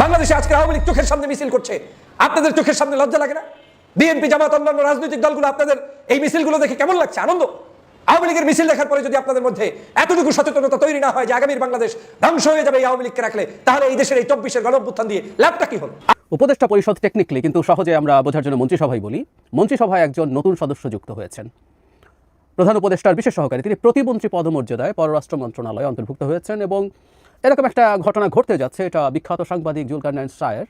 বাংলাদেশে আজকে আওয়ামী লীগ চোখের সামনে মিছিল করছে। আপনাদের চোখের সামনে লজ্জা লাগে না? বিএনপি, জামাত, অন্যান্য রাজনৈতিক দলগুলো আপনাদের এই মিছিলগুলো দেখে কেমন লাগছে? আনন্দ? আওয়ামী লীগের মিছিল দেখার পরে যদি আপনাদের মধ্যে এতটুকু সচেতনতা তৈরি না হয় যে আগামীর বাংলাদেশ ধ্বংস হয়ে যাবে এই আওয়ামী লীগকে রাখলে, তাহলে এই দেশের এই চব্বিশের গণঅভ্যুত্থান দিয়ে লাভটা কি হলো? উপদেষ্টা পরিষদ টেকনিক্যালি কিন্তু সহজে আমরা বোঝার জন্য মন্ত্রিসভায় বলি, মন্ত্রিসভায় একজন নতুন সদস্য যুক্ত হয়েছেন। প্রধান উপদেষ্টার বিশেষ সহকারী, তিনি প্রতিমন্ত্রী পদমর্যাদায় পররাষ্ট্র মন্ত্রণালয়ে অন্তর্ভুক্ত হয়েছেন এবং এরকম একটা ঘটনা ঘটতে যাচ্ছে এটা বিখ্যাত সাংবাদিক জুলকার নাইন সায়ের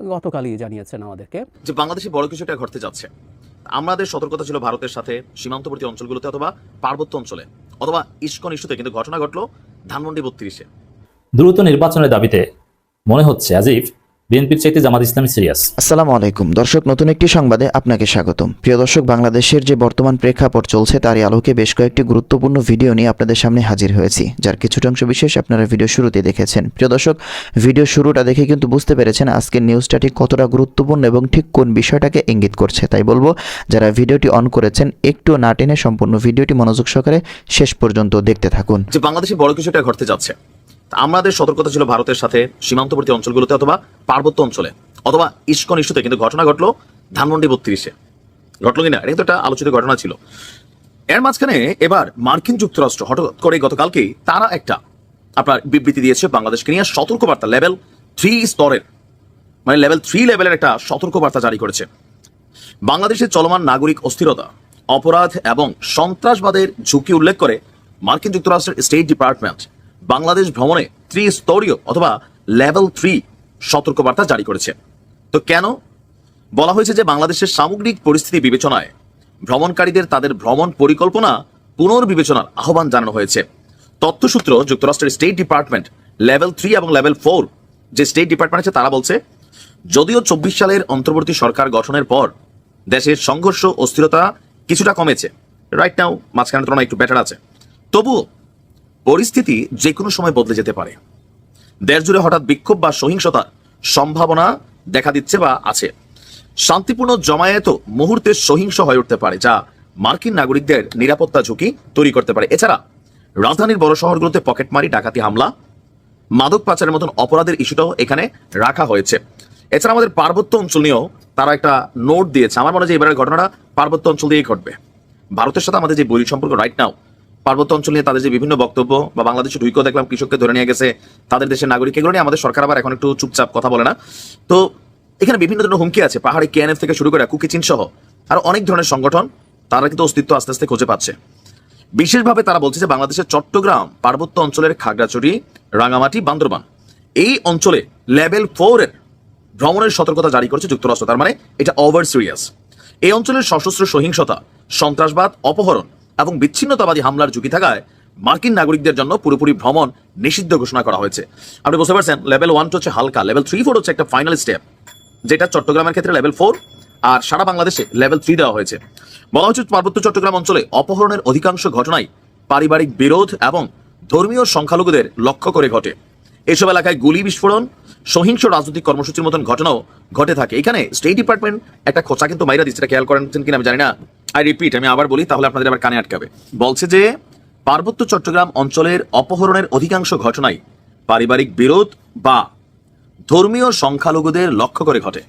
গতকালই জানিয়েছেন আমাদেরকে। যে বাংলাদেশে বড় কিছু একটা ঘটতে যাচ্ছে। আমাদের সতর্কতা ছিল ভারতের সাথে সীমান্তবর্তী অঞ্চলগুলোতে অথবা পার্বত্য অঞ্চলে অথবা ইস্কন ইস্যুতে। কিন্তু ঘটনা ঘটলো ধানমন্ডি বত্রিশে। দ্রুত নির্বাচনের দাবিতে মনে হচ্ছে আজিফ বিএনপির চাইতে জামাত ইসলামী সিরিয়াস আসসালামু আলাইকুম। দর্শক নতুন একটি সংবাদে আপনাকে স্বাগতম। প্রিয় দর্শক বাংলাদেশের যে বর্তমান প্রেক্ষাপট চলছে তারই আলোকে বেশ কয়েকটি গুরুত্বপূর্ণ ভিডিও নিয়ে আপনাদের সামনে হাজির হয়েছি যার কিছুটা অংশ বিশেষ আপনারা ভিডিও শুরুতে দেখেছেন। প্রিয় দর্শক ভিডিও শুরুটা দেখে কিন্তু বুঝতে পেরেছেন আজকের নিউজটা ঠিক কতটা গুরুত্বপূর্ণ এবং ঠিক কোন বিষয়টাকে ইঙ্গিত করছে। তাই বলব যারা ভিডিওটি অন করেছেন একটু না টেনে সম্পূর্ণ ভিডিওটি মনোযোগ সহকারে শেষ পর্যন্ত দেখতে থাকুন। যে বাংলাদেশে বড় কিছু একটা ঘটতে যাচ্ছে। আমাদের সতর্কতা ছিল ভারতের সাথে সীমান্তবর্তী অঞ্চলগুলোতে অথবা পার্বত্য অঞ্চলে, অথবা ইস্কন ইস্যুতে, কিন্তু ঘটনা ঘটলো ধানমন্ডি বত্রিশে। ঘটলো কিনা? এটা একটা আলোচিত ঘটনা ছিল। এর মাঝখানে এবার মার্কিন যুক্তরাষ্ট্র হঠাৎ করে গতকালকেই তারা একটা আপনার বিবৃতি দিয়েছে বাংলাদেশকে নিয়ে সতর্কবার্তা লেভেল থ্রি স্তরের মানে লেভেল থ্রি লেভেলের একটা সতর্কবার্তা জারি করেছে। বাংলাদেশের চলমান নাগরিক অস্থিরতা, অপরাধ এবং সন্ত্রাসবাদের ঝুঁকি উল্লেখ করে মার্কিন যুক্তরাষ্ট্রের স্টেট ডিপার্টমেন্ট বাংলাদেশ ভ্রমণে ত্রিস্তরীয় অথবা লেভেল থ্রি সতর্কবার্তা জারি করেছে। তো কেন? বলা হয়েছে যে বাংলাদেশের সামগ্রিক পরিস্থিতি বিবেচনায় ভ্রমণকারীদের তাদের ভ্রমণ পরিকল্পনা পুনর্বিবেচনার আহ্বান জানানো হয়েছে। তথ্যসূত্র যুক্তরাষ্ট্রের স্টেট ডিপার্টমেন্ট লেভেল থ্রি এবং লেভেল ফোর যে স্টেট ডিপার্টমেন্ট আছে তারা বলছে, যদিও চব্বিশ সালের অন্তর্বর্তী সরকার গঠনের পর দেশের সংঘর্ষ অস্থিরতা কিছুটা কমেছে। রাইট নাও মাঝখানে তুলনায় একটু বেটার আছে। তবুও পরিস্থিতি যে কোনো সময় বদলে যেতে পারে। দেশ জুড়ে হঠাৎ বিক্ষোভ বা সহিংসতার সম্ভাবনা দেখা দিচ্ছে বা আছে। শান্তিপূর্ণ জমায়েত মুহূর্তে সহিংস হয়ে উঠতে পারে, যা মার্কিন নাগরিকদের নিরাপত্তা ঝুঁকি তৈরি করতে পারে। এছাড়া, রাজধানীর বড় শহরগুলোতে পকেটমারি, ডাকাতি হামলা, মাদক পাচারের মতন অপরাধের ইস্যুটাও এখানে রাখা হয়েছে। এছাড়া আমাদের পার্বত্য অঞ্চল নিয়েও তারা একটা নোট দিয়েছে। আমার মনে হয় যে এবারের ঘটনাটা পার্বত্য অঞ্চল দিয়েই ঘটবে। ভারতের সাথে আমাদের যে বৈরী সম্পর্ক রাইট নাও পার্বত্য অঞ্চল নিয়ে তাদের যে বিভিন্ন বক্তব্য বা বাংলাদেশে ঢুকেও দেখলাম, কৃষককে ধরে নিয়ে গেছে তাদের দেশের নাগরিক, এগুলো নিয়ে আমাদের সরকার আবার এখন একটু চুপচাপ কথা বলে না। তো এখানে বিভিন্ন ধরনের হুমকি আছে, পাহাড়ি কেএনএফ থেকে শুরু করে কুকি চীন সহ আরও অনেক ধরনের সংগঠন, তারা কিন্তু অস্তিত্ব আস্তে আস্তে খুঁজে পাচ্ছে। বিশেষভাবে তারা বলছে যে বাংলাদেশের চট্টগ্রাম পার্বত্য অঞ্চলের খাগড়াছড়ি, রাঙামাটি, বান্দরবান, এই অঞ্চলে লেভেল ফোর এর ভ্রমণের সতর্কতা জারি করেছে যুক্তরাষ্ট্র, তার মানে এটা ওভার সিরিয়াস এই অঞ্চলের সশস্ত্র সহিংসতা, সন্ত্রাসবাদ, অপহরণ এবং বিচ্ছিন্নতাবাদী হামলার ঝুঁকি থাকায় মার্কিন নাগরিকদের জন্য পুরোপুরি ভ্রমণ নিষিদ্ধ ঘোষণা করা হয়েছে। আপনি বুঝতে পারছেন, লেভেল ওয়ান হচ্ছে হালকা, লেভেল থ্রি, ফোর হচ্ছে একটা ফাইনাল স্টেপ যেটা চট্টগ্রামের ক্ষেত্রে লেভেল ফোর আর সারা বাংলাদেশে লেভেল থ্রি দেওয়া হয়েছে। বলা হচ্ছে পার্বত্য চট্টগ্রাম অঞ্চলে অপহরণের অধিকাংশ ঘটনাই পারিবারিক বিরোধ এবং ধর্মীয় সংখ্যালঘুদের লক্ষ্য করে ঘটে। এসব এলাকায় গুলি বিস্ফোরণ, সহিংস রাজনৈতিক কর্মসূচির মতন ঘটনাও ঘটে থাকে। এখানে স্টেট ডিপার্টমেন্ট একটা খোঁচা কিন্তু মাইরা দিচ্ছে খেয়াল করেন কিনা আমি জানি না। আই রিপিট আমি আবার বলি, তাহলে আপনাদের আবার কানে আটকাবে। বলছে যে, পার্বত্য চট্টগ্রাম অঞ্চলের অপহরণের অধিকাংশ ঘটনাই পারিবারিক বিরোধ বা ধর্মীয় সংখ্যালঘুদের লক্ষ্য করে ঘটে।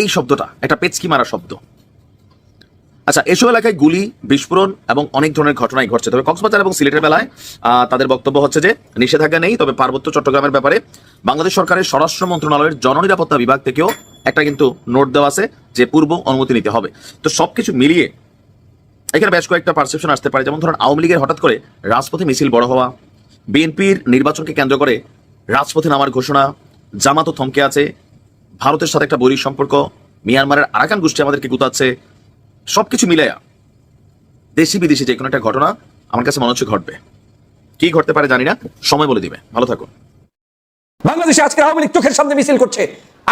এই শব্দটা, একটা পেচকি মারা শব্দ। আচ্ছা এসব এলাকায় গুলি, বিস্ফোরণ এবং অনেক ধরনের ঘটনাই ঘটছে। তবে কক্সবাজার এবং সিলেটের বেলায় তাদের বক্তব্য হচ্ছে যে, নিষেধাজ্ঞা নেই, তবে পার্বত্য চট্টগ্রামের ব্যাপারে বাংলাদেশ সরকারের স্বরাষ্ট্র মন্ত্রণালয়ের জননিরাপত্তা বিভাগ থেকেও একটা কিন্তু নোট দেওয়া আছে যে পূর্ব অনুমতি নিতে হবে। তো সবকিছু মিলিয়ে এখানে বেশ কয়েকটা পারসেপশন আসতে পারে। যেমন ধরুন, আওয়ামী লীগের হঠাৎ করে রাজপথে মিছিল বড় হওয়া, বিএনপির নির্বাচনকে কেন্দ্র করে রাজপথে নামার ঘোষণা, জামাতও থমকে আছে, ভারতের সাথে একটা বৈরী সম্পর্ক, মিয়ানমারের আরাকান গোষ্ঠী আমাদেরকে গুতাচ্ছে, সবকিছু মিলাইয়া দেশি বিদেশি যে কোনো একটা ঘটনা আমার কাছে মনে হচ্ছে ঘটবে। কি ঘটতে পারে জানি না, সময় বলে দিবে। ভালো থাকুন। বাংলাদেশে আজকে আওয়ামী লীগ চোখের সামনে মিছিল করছে।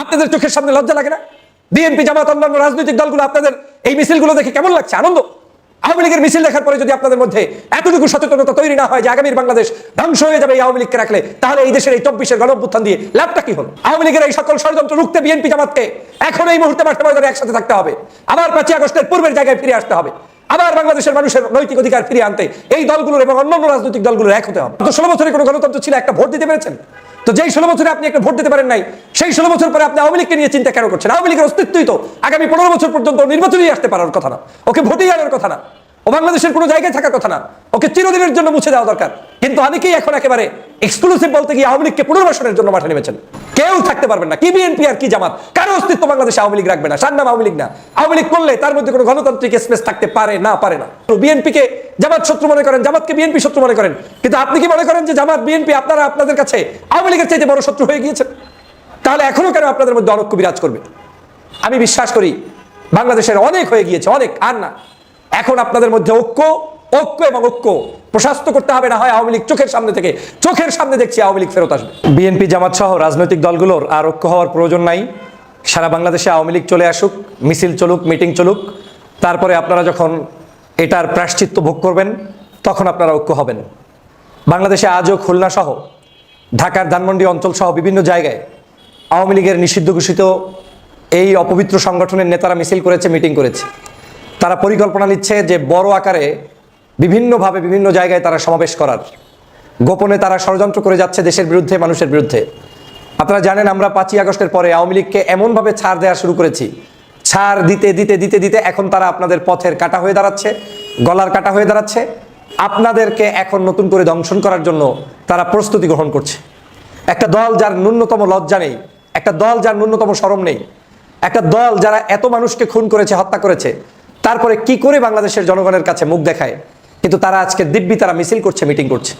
আপনাদের চোখের সামনে লজ্জা লাগে না? বিএনপি জামাত, অন্যান্য রাজনৈতিক দলগুলো আপনাদের এই মিছিলগুলো দেখে কেমন লাগছে? আনন্দ? আওয়ামী লীগের মিছিল দেখার পরে যদি আপনাদের মধ্যে এতটুকু সচেতনতা তৈরি না হয় যে আগামীর বাংলাদেশ ধ্বংস হয়ে যাবে এই আওয়ামী লীগকে রাখলে, তাহলে এই দেশের এই চব্বিশের গণঅভ্যুত্থান দিয়ে লাভটা কি হলো? আওয়ামী লীগের এই সকল ষড়যন্ত্র রুখতে বিএনপি জামাতকে এখন এই মুহূর্তে মাঠে ময়দানে একসাথে থাকতে হবে। আবার পাঁচই আগস্টের পূর্বের জায়গায় ফিরে আসতে হবে। আবার বাংলাদেশের মানুষের নৈতিক অধিকার ফিরিয়ে আনতে এই দলগুলোর এবং অন্যান্য রাজনৈতিক দলগুলোর এক হতে হবে। তো ষোলো বছরে কোনো গণতন্ত্র ছিল, একটা ভোট দিতে পেরেছেন? তো যেই ষোলো বছরে আপনি একটা ভোট দিতে পারেন নাই, সেই ষোলো বছর পরে আপনি আওয়ামী লীগকে নিয়ে চিন্তা কেন করছেন? আওয়ামী লীগের অস্তিত্বই তো আগামী পনেরো বছর পর্যন্ত নির্বাচনেই আসতে পারার কথা না। ওকে ভোটেই আনার কথা না। ও বাংলাদেশের কোনো জায়গায় থাকার কথা না। ওকে চিরদিনের জন্য মুছে দেওয়া দরকার। কিন্তু অনেকেই এখন একেবারে এক্সক্লুসিভ বলতে গিয়ে আওয়ামী লীগকে পুনর্বাসনের জন্য মাঠে নেমেছেন। কেউ থাকতে পারবেন না। কি বিএনপি আর কি জামাত? কারও অস্তিত্ব বাংলাদেশে আওয়ামী লীগ রাখবে না। সার নাম আওয়ামী লীগ না। আওয়ামী লীগ করলে তার মধ্যে কোনো গণতান্ত্রিক স্পেস থাকতে পারে না পারে না। বিএনপিকে জামাত শত্রু মনে করেন, জামাতকে বিএনপি শত্রু মনে করেন। কিন্তু আপনি কি মনে করেন যে জামাত বিএনপি আপনারা আপনাদের কাছে আওয়ামী লীগের চাইতে বড় শত্রু হয়ে গিয়েছেন? তাহলে এখনও কেন আপনাদের মধ্যে অনৈক্য বিরাজ করবে? আমি বিশ্বাস করি, বাংলাদেশের অনেক হয়ে গিয়েছে, অনেক, আর না। এখন আপনাদের মধ্যে ঐক্য ঐক্য এবং ঐক্য প্রশাস্ত করতে হবে, না হয় আওয়ামী লীগ চোখের সামনে থেকে, চোখের সামনে দেখছি আওয়ামী লীগ ফেরত আসবে। বিএনপি, জামাত সহ রাজনৈতিক দলগুলোর আর ঐক্য হওয়ার প্রয়োজন নাই। সারা বাংলাদেশে আওয়ামী লীগ চলে আসুক, মিছিল চলুক, মিটিং চলুক, তারপরে আপনারা যখন এটার প্রাশ্চিত্য ভোগ করবেন, তখন আপনারা ঐক্য হবেন। বাংলাদেশে আজও খুলনা সহ, ঢাকার ধানমন্ডি অঞ্চল সহ বিভিন্ন জায়গায় আওয়ামী লীগের নিষিদ্ধ ঘোষিত এই অপবিত্র সংগঠনের নেতারা মিছিল করেছে, মিটিং করেছে। তারা পরিকল্পনা নিচ্ছে যে বড় আকারে বিভিন্নভাবে বিভিন্ন জায়গায় তারা সমাবেশ করার। গোপনে তারা ষড়যন্ত্র করে যাচ্ছে দেশের বিরুদ্ধে, মানুষের বিরুদ্ধে। আপনারা জানেন, আমরা পাঁচই আগস্টের পরে আওয়ামী লীগকে এমনভাবে ছাড় দেওয়া শুরু করেছি। ছাড় দিতে দিতে দিতে দিতে এখন তারা আপনাদের পথের কাটা হয়ে দাঁড়াচ্ছে, গলার কাটা হয়ে দাঁড়াচ্ছে। আপনাদেরকে এখন নতুন করে দংশন করার জন্য তারা প্রস্তুতি গ্রহণ করছে। একটা দল যার ন্যূনতম লজ্জা নেই, একটা দল যার ন্যূনতম সরম নেই, একটা দল যারা এত মানুষকে খুন করেছে, হত্যা করেছে, তারপরে কি করে বাংলাদেশের জনগণের কাছে মুখ দেখায়? কিন্তু তারা আজকে দিব্যি তারা মিছিল করছে, মিটিং করছে।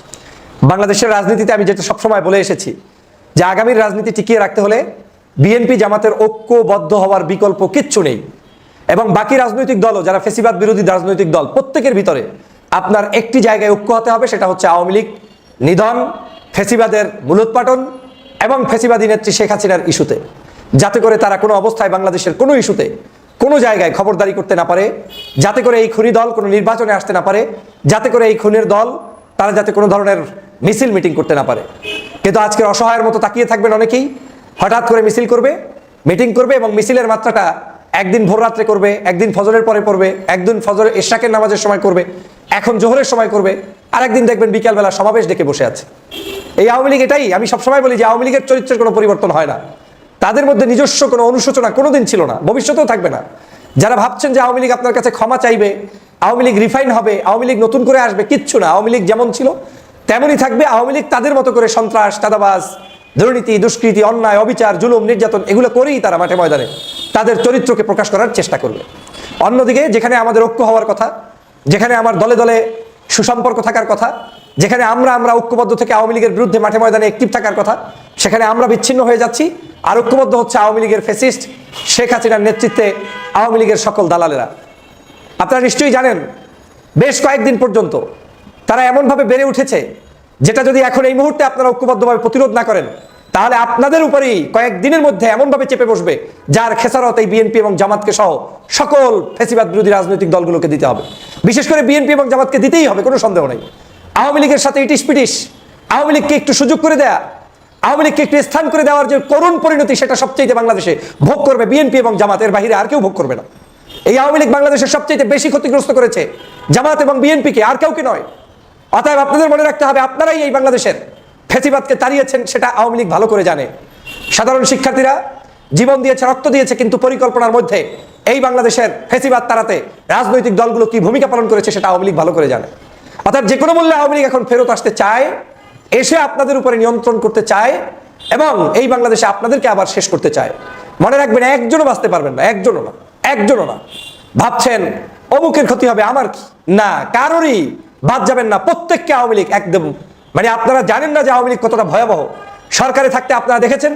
বাংলাদেশের রাজনীতিতে আমি যেটা সবসময় বলে এসেছি যে আগামীর রাজনীতি টিকিয়ে রাখতে হলে বিএনপি জামাতের ঐক্যবদ্ধ হওয়ার বিকল্প কিচ্ছু নেই। এবং বাকি রাজনৈতিক দলও, যারা ফেসিবাদ বিরোধী রাজনৈতিক দল, প্রত্যেকের ভিতরে আপনার একটি জায়গায় ঐক্য হতে হবে, সেটা হচ্ছে আওয়ামী লীগ, নিধন, ফেসিবাদের মূলোৎপাটন এবং ফেসিবাদী নেত্রী শেখ হাসিনার ইস্যুতে। যাতে করে তারা কোনো অবস্থায় বাংলাদেশের কোনো ইস্যুতে কোনো জায়গায় খবরদারি করতে না পারে, যাতে করে এই খুনি দল কোনো নির্বাচনে আসতে না পারে, যাতে করে এই খুনের দল তারা যাতে কোনো ধরনের মিছিল মিটিং করতে না পারে। কিন্তু আজকের অসহায়ের মতো তাকিয়ে থাকবেন অনেকেই, হঠাৎ করে মিছিল করবে, মিটিং করবে এবং মিছিলের মাত্রাটা একদিন ভোর রাত্রে করবে, একদিন ফজরের পরে করবে, একদিন ফজরের এশাকের নামাজের সময় করবে, এখন জোহরের সময় করবে আর একদিন দেখবেন বিকালবেলা সমাবেশ ডেকে বসে আছে। এই আওয়ামী লীগ এটাই, আমি সবসময় বলি যে আওয়ামী লীগের চরিত্রের কোনো পরিবর্তন হয় না। তাদের মধ্যে নিজস্ব কোনো অনুশোচনা কোনোদিন ছিল না, ভবিষ্যতেও থাকবে না। যারা ভাবছেন যে আওয়ামী লীগ আপনার কাছে ক্ষমা চাইবে, আওয়ামী লীগ রিফাইন হবে, আওয়ামী লীগ নতুন করে আসবে, কিচ্ছু না, আওয়ামী লীগ যেমন ছিল, তেমনই থাকবে। আওয়ামী লীগ তাদের মতো করে সন্ত্রাস, চাঁদাবাজ, দুর্নীতি, দুষ্কৃতি, অন্যায়, অবিচার, জুলুম, নির্যাতন, এগুলো করেই তারা মাঠে ময়দানে তাদের চরিত্রকে প্রকাশ করার চেষ্টা করবে। অন্যদিকে যেখানে আমাদের ঐক্য হওয়ার কথা, যেখানে আমার দলে দলে সুসম্পর্ক থাকার কথা যেখানে আমরা আমরা ঐক্যবদ্ধ থেকে আওয়ামী লীগের বিরুদ্ধে মাঠে ময়দানে অ্যাক্টিভ থাকার কথা, সেখানে আমরা বিচ্ছিন্ন হয়ে যাচ্ছি। আর ঐক্যবদ্ধ হচ্ছে আওয়ামী লীগের ফেসিস্ট শেখ হাসিনার নেতৃত্বে আওয়ামী লীগের সকল দালালেরা। আপনারা নিশ্চয়ই জানেন, বেশ কয়েকদিন পর্যন্ত তারা এমনভাবে বেড়ে উঠেছে, যেটা যদি এখন এই মুহূর্তে আপনারা ঐক্যবদ্ধভাবে প্রতিরোধ না করেন, তাহলে আপনাদের উপরেই কয়েকদিনের মধ্যে এমনভাবে চেপে বসবে, যার খেসারত এই বিএনপি এবং জামাতকে সহ সকল ফেসিবাদ বিরোধী রাজনৈতিক দলগুলোকে দিতে হবে। বিশেষ করে বিএনপি এবং জামাতকে দিতেই হবে, কোনো সন্দেহ নেই। আওয়ামী লীগের সাথে ইটিস পিটিস আওয়ামী লীগকে একটু সুযোগ করে দেয়া। আওয়ামী লীগকে একটু স্থান করে দেওয়ার যে করুণ পরিণতি, সেটা সবচেয়ে বাংলাদেশে ভোগ করবে বিএনপি এবং জামাতের বাহিরে, আর কেউ ভোগ করবে না। এই আওয়ামী লীগ বাংলাদেশের সবচেয়ে বেশি ক্ষতিগ্রস্ত করেছে জামাত এবং বিএনপিকে, আর কেউ কাউকে নয়। অতএব আপনাদের মনে রাখতে হবে, আপনারাই এই বাংলাদেশের ফেসিবাদকে তাড়িয়েছেন, সেটা আওয়ামী লীগ ভালো করে জানে। সাধারণ শিক্ষার্থীরা জীবন দিয়েছে, রক্ত দিয়েছে, কিন্তু পরিকল্পনার মধ্যে এই বাংলাদেশের ফেসিবাদ তাড়াতে রাজনৈতিক দলগুলো কি ভূমিকা পালন করেছে, সেটা আওয়ামী লীগ ভালো করে জানে। অর্থাৎ যে কোনো মূল্যে আওয়ামী লীগ এখন ফেরত আসতে চায়, এসে আপনাদের উপরে নিয়ন্ত্রণ করতে চায় এবং এই বাংলাদেশে আপনাদেরকে আবার শেষ করতে চায়। মনে রাখবেন, একজনও বাঁচতে পারবেন না, একজনও না একজনও না। ভাবছেন, অমুকের ক্ষতি হবে, আমার কি? না, কারোরই বাদ যাবেন না, প্রত্যেককে আওয়ামী লীগ একদম মানে আপনারা জানেন না যে আওয়ামী লীগ কতটা ভয়াবহ। সরকারে থাকতে আপনারা দেখেছেন,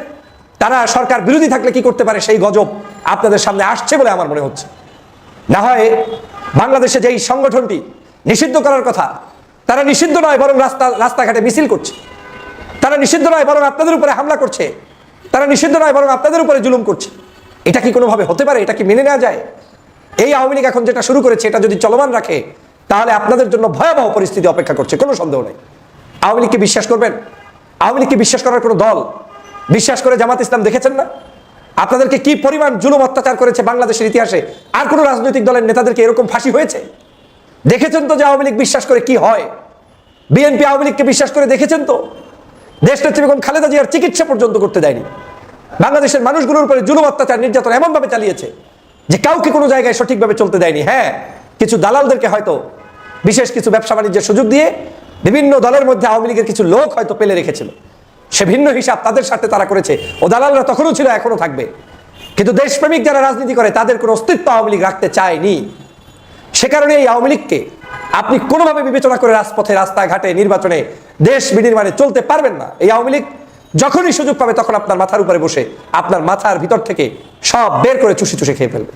তারা সরকার বিরোধী থাকলে কি করতে পারে সেই গজব আপনাদের সামনে আসছে বলে আমার মনে হচ্ছে। না হয় বাংলাদেশে যেই সংগঠনটি নিষিদ্ধ করার কথা। তারা নিষিদ্ধ নয়, বরং রাস্তা, রাস্তাঘাটে মিছিল করছে। তারা নিষিদ্ধ নয়, বরং আপনাদের উপরে হামলা করছে। তারা নিষিদ্ধ নয়, বরং আপনাদের উপরে জুলুম করছে। এটা কি কোনোভাবে হতে পারে? এটা কি মেনে নেওয়া যায়? এই আওয়ামী লীগ এখন যেটা শুরু করেছে, এটা যদি চলমান রাখে, তাহলে আপনাদের জন্য ভয়াবহ পরিস্থিতি অপেক্ষা করছে। কোনো সন্দেহ নেই। আওয়ামী লীগকে বিশ্বাস করবেন? আওয়ামী লীগকে বিশ্বাস করার কোনো দল? বিশ্বাস করে জামাত ইসলাম দেখেছেন না? আপনাদেরকে কি পরিমাণ জুলুম অত্যাচার করেছে বাংলাদেশের ইতিহাসে? আর কোনো রাজনৈতিক দলের নেতাদেরকে এরকম ফাঁসি হয়েছে? দেখেছেন তো যে আওয়ামী লীগ বিশ্বাস করে কি হয়? বিএনপি আওয়ামী লীগকে বিশ্বাস করে দেখেছেন তো? দেশনেত্রী বেগম খালেদা জিয়ার চিকিৎসা পর্যন্ত করতে দেয়নি। বাংলাদেশের মানুষগুলোর উপরে জুলুম অত্যাচার নির্যাতন এমনভাবে চালিয়েছে যে কাউকে কোনো জায়গায় সঠিকভাবে চলতে দেয়নি। হ্যাঁ কিছু দালালদেরকে হয়তো, বিশেষ কিছু ব্যবসা বাণিজ্যের সুযোগ দিয়ে বিভিন্ন দলের মধ্যে আওয়ামী লীগের কিছু লোক হয়তো পেলে রেখেছিল। সে ভিন্ন হিসাব তাদের সাথে তারা করেছে ও দালালরা তখনও ছিল, এখনও থাকবে। কিন্তু দেশপ্রেমিক যারা রাজনীতি করে তাদের কোনো অস্তিত্ব আওয়ামী লীগ রাখতে চায়নি। সে কারণে এই আওয়ামী লীগকে আপনি কোনোভাবে বিবেচনা করে রাজপথে, রাস্তাঘাটে, নির্বাচনে, দেশ বিনির্মাণে চলতে পারবেন না। এই আওয়ামী লীগ যখনই সুযোগ পাবে তখন আপনার মাথার উপরে বসে আপনার মাথার ভিতর থেকে সব বের করে চুষি চুষে খেয়ে ফেলবে।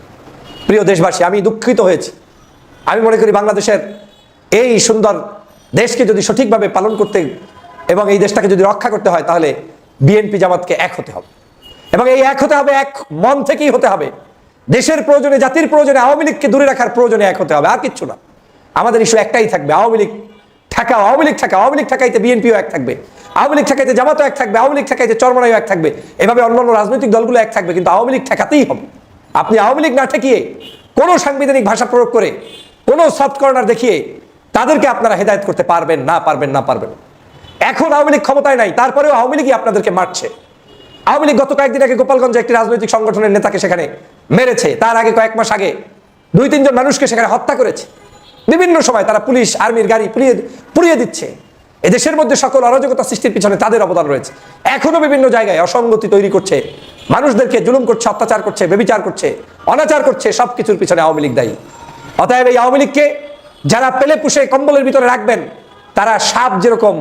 প্রিয় দেশবাসী, আমি দুঃখিত হয়েছি। আমি মনে করি বাংলাদেশের এই সুন্দর দেশকে যদি সঠিকভাবে পালন করতে এবং এই দেশটাকে যদি রক্ষা করতে হয়, তাহলে বিএনপি জামাতকে এক হতে হবে। এবং এই এক হতে হবে, এক মন থেকেই হতে হবে। দেশের প্রয়োজনে, জাতির প্রয়োজনে, আওয়ামী লীগকে দূরে রাখার প্রয়োজনে এক হতে হবে, আর কিচ্ছু না। আমাদের ইস্যু একটাই থাকবে, আওয়ামী লীগ ঠেকাও আওয়ামী লীগ ঠেকাও আওয়ামী লীগ ঠেকাইতে বিএনপিও এক থাকবে, আওয়ামী লীগ ঠেকাইতে জামাতও এক থাকবে, আওয়ামী লীগ ঠেকাইতে চরমনাইও এক থাকবে, এভাবে অন্যান্য রাজনৈতিক দলগুলো এক থাকবে, কিন্তু আওয়ামী লীগ ঠেকাতেই হবে। আপনি আওয়ামী লীগ না ঠেকিয়ে কোনো সাংবিধানিক ভাষা প্রয়োগ করে কোনো সফট কর্নার দেখিয়ে তাদেরকে আপনারা হেদায়েত করতে পারবেন, না পারবেন না পারবেন। এখন আওয়ামী লীগ ক্ষমতায় নাই, তারপরেও আওয়ামী লীগই আপনাদেরকে মারছে। আওয়ামী লীগ গত কয়েকদিন আগে গোপালগঞ্জে একটি রাজনৈতিক সংগঠনের নেতাকে সেখানে মেরেছে। তার আগে কয়েক মাস আগে দুই, তিনজন মানুষকে সেখানে হত্যা করেছে। বিভিন্ন সময় তারা পুলিশ, আর্মির গাড়ি পুড়িয়ে পুড়িয়ে দিচ্ছে। এদেশের মধ্যে সকল অরাজকতা সৃষ্টির পিছনে তাদের অবদান রয়েছে। এখনও বিভিন্ন জায়গায় অসঙ্গতি তৈরি করছে। মানুষদেরকে জুলুম করছে, অত্যাচার করছে, বেবিচার করছে, অনাচার করছে সব কিছুর পিছনে আওয়ামী লীগ দায়ী। অতএব এই আওয়ামী লীগকে যারা পেলে পুষে কম্বলের ভিতরে রাখবেন, তারা সাপ যেরকম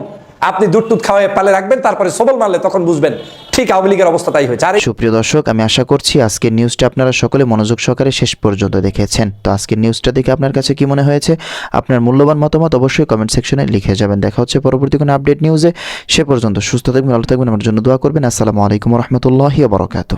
আপনি দুধ টুধ খাওয়ায় পালে রাখবেন, তারপরে সবল মারলে তখন বুঝবেন ঠিক আওয়ামী লীগের অবস্থা তাই হয়েছে। আর সুপ্রিয় দর্শক, আমি আশা করছি আজকের নিউজটা আপনারা সকলে মনোযোগ সহকারে শেষ পর্যন্ত দেখেছেন। তো আজকের নিউজটা দেখে আপনার কাছে কি মনে হয়েছে? আপনার মূল্যবান মতামত অবশ্যই কমেন্ট সেকশনে লিখে যাবেন। দেখা হচ্ছে পরবর্তী কোনো আপডেট নিউজে সে পর্যন্ত সুস্থ থাকবেন, ভালো থাকবেন, আমার জন্য দোয়া করবেন। আসসালামু আলাইকুম রহমতুল্লাহি বরকাত